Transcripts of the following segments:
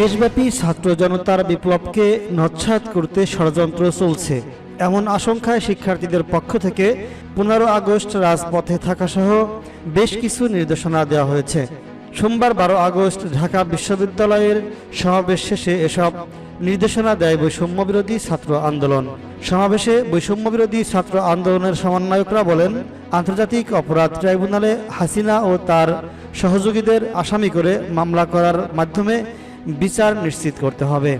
দেশব্যাপী ছাত্র জনতার বিপ্লবকে নচ্ছাদ করতে ষড়যন্ত্র চলছে। এমন আশঙ্কায় শিক্ষার্থীদের পক্ষ থেকে পনেরো আগস্ট রাজপথে থাকাসহ বেশ কিছু নির্দেশনা দেওয়া হয়েছে। সোমবার বারো আগস্ট ঢাকা বিশ্ববিদ্যালয়ের সমাবেশ শেষে এসব নির্দেশনা দেয় বৈষম্য বিরোধী ছাত্র আন্দোলন। সমাবেশে বৈষম্য বিরোধী ছাত্র আন্দোলনের সমন্বয়করা বলেন, আন্তর্জাতিক অপরাধ ট্রাইব্যুনালে হাসিনা ও তার সহযোগীদের আসামি করে মামলা করার মাধ্যমে বিচার নিশ্চিত করতে হবে।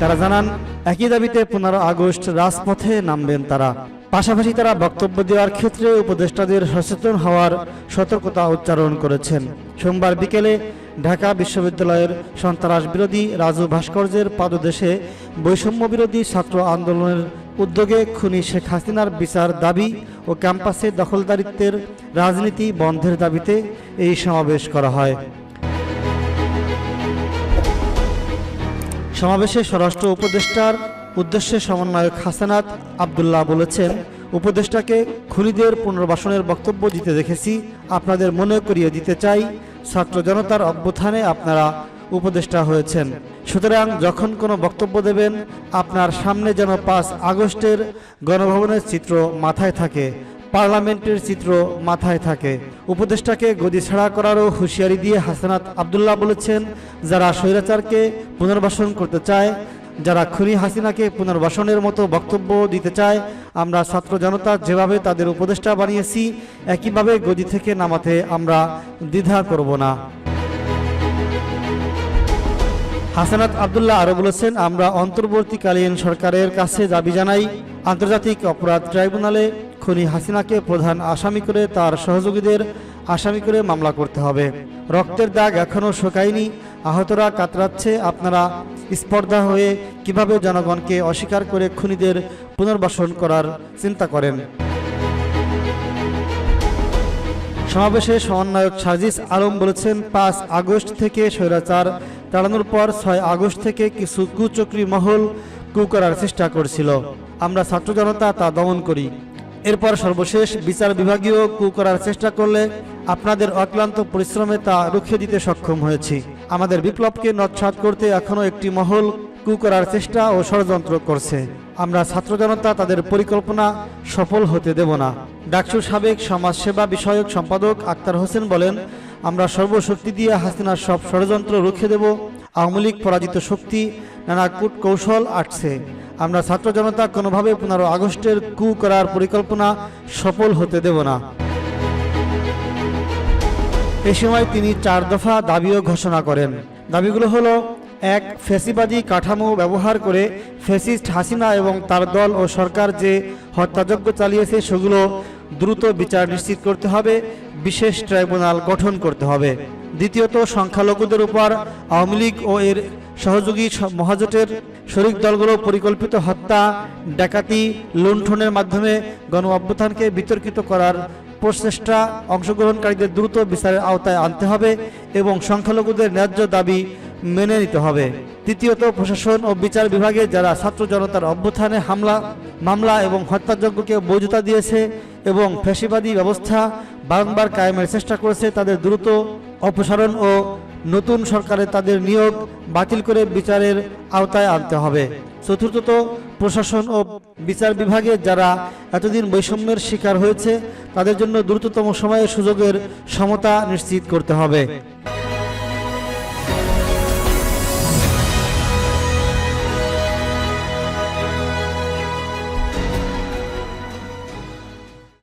তারা জানান, একই দাবিতে পনেরো আগস্ট রাজপথে নামবেন তারা। পাশাপাশি তারা বক্তব্য দেওয়ার ক্ষেত্রে উপদেষ্টাদের সচেতন হওয়ার সতর্কতা উচ্চারণ করেছেন। সোমবার বিকেলে ঢাকা বিশ্ববিদ্যালয়ের সন্ত্রাস বিরোধী রাজু ভাস্কর্যের পাদদেশে বৈষম্য বিরোধী ছাত্র আন্দোলনের উদ্যোগে খুনি শেখ হাসিনার বিচার দাবি ও ক্যাম্পাসে দখলদারিত্বের রাজনীতি বন্ধের দাবিতে এই সমাবেশ করা হয়। সমাবেশে স্বরাষ্ট্র উপদেষ্টার উদ্দেশ্যে সমন্বয়ক হাসানাত আবদুল্লাহ বলেছেন, উপদেষ্টাকে খুনিদের পুনর্বাসনের বক্তব্য দিতে দেখেছি, আপনাদের মনে করিয়ে দিতে চাই, ছাত্র জনতার অভ্যুত্থানে আপনারা উপদেষ্টা হয়েছেন। সুতরাং যখন কোনো বক্তব্য দেবেন, আপনার সামনে যেন পাঁচ আগস্টের গণভবনের চিত্র মাথায় থাকে, পার্লামেন্টের চিত্র মাথায় থাকে। উপদেষ্টাকে গদি ছাড়া করারও হুঁশিয়ারি দিয়ে হাসানাত আবদুল্লাহ বলেছেন, যারা স্বৈরাচারকে পুনর্বাসন করতে চায়, যারা খুনি হাসিনাকে পুনর্বাসনের মতো বক্তব্য দিতে চায়, আমরা ছাত্র জনতা যেভাবে তাদের উপদেষ্টা বানিয়েছি, একইভাবে গদি থেকে নামাতে আমরা দ্বিধা করব না। হাসানাত আবদুল্লাহ আরও বলেছেন, আমরা অন্তর্বর্তীকালীন সরকারের কাছে দাবি জানাই, আন্তর্জাতিক অপরাধ ট্রাইব্যুনালে খুনি হাসিনাকে প্রধান আসামি করে তার সহযোগীদের আসামি করে মামলা করতে হবে। রক্তের দাগ এখনও শোকায়নি, আহতরা কাতরাচ্ছে। আপনারা স্পর্ধা হয়ে কীভাবে জনগণকে অস্বীকার করে খুনিদের পুনর্বাসন করার চিন্তা করেন? সমাবেশে সমন্বয়ক সাজিস আলম বলেছেন, পাঁচ আগস্ট থেকে স্বৈরাচার তাড়ানোর পর ছয় আগস্ট থেকে কিছু কুচক্রী মহল কু করার চেষ্টা করছিল। আমরা ছাত্র জনতা তা দমন করি। এরপর সর্বশেষ বিচার বিভাগীয় কু করার চেষ্টা করলে আপনাদের অক্লান্ত পরিশ্রমে তা রুখে দিতে সক্ষম হয়েছি। আমাদের বিপ্লবকে নৎসাত করতে এখনও একটি মহল কু করার চেষ্টা ও ষড়যন্ত্র করছে। আমরা ছাত্র জনতা তাদের পরিকল্পনা সফল হতে দেব না। ডাকসুর সাবেক সমাজসেবা বিষয়ক সম্পাদক আক্তার হোসেন বলেন আমরা সর্বশক্তি দিয়ে হাসিনার সব ষড়যন্ত্র রুখে দেব। আওয়ামী লীগ পরাজিত শক্তি, নানা কূট কৌশল আটছে। আমরা ছাত্র জনতা কোনোভাবে পনেরো আগস্টের কু করার পরিকল্পনা সফল হতে দেব না। এ সময় তিনি চার দফা দাবিও ঘোষণা করেন। দাবিগুলো হলো, এক, ফেসিবাদী কাঠামো ব্যবহার করে ফেসিস্ট হাসিনা এবং তার দল ও সরকার যে হত্যাযজ্ঞ চালিয়েছে, সেগুলো দ্রুত বিচার নিশ্চিত করতে হবে, বিশেষ ট্রাইব্যুনাল গঠন করতে হবে। দ্বিতীয়ত, সংখ্যালঘুদের উপর আওয়ামী লীগ ও এর সহযোগী মহাজোটের শরিক দলগুলো পরিকল্পিত হত্যা, ডাকাতি, লুণ্ঠনের মাধ্যমে গণ অভ্যুত্থানকে বিতর্কিত করার প্রচেষ্টা অংশগ্রহণকারীদের দ্রুত বিচারের আওতায় আনতে হবে এবং সংখ্যালঘুদের ন্যায্য দাবি মেনে নিতে হবে। তৃতীয়ত প্রশাসন ও বিচার বিভাগে যারা ছাত্র জনতার অভ্যুত্থানে হামলা, মামলা এবং হত্যাযজ্ঞকে বৈধতা দিয়েছে এবং ফ্যাসিবাদী ব্যবস্থা বারংবার কায়েমের চেষ্টা করেছে, তাদের দ্রুত অপসারণ ও নতুন সরকারে তাদের নিয়োগ বাতিল করে বিচারের আওতায় আনতে হবে। চতুর্থত প্রশাসন ও বিচার বিভাগে যারা এতদিন বৈষম্যের শিকার হয়েছে, তাদের জন্য দ্রুততম সময়ে সুযোগের সমতা নিশ্চিত করতে হবে।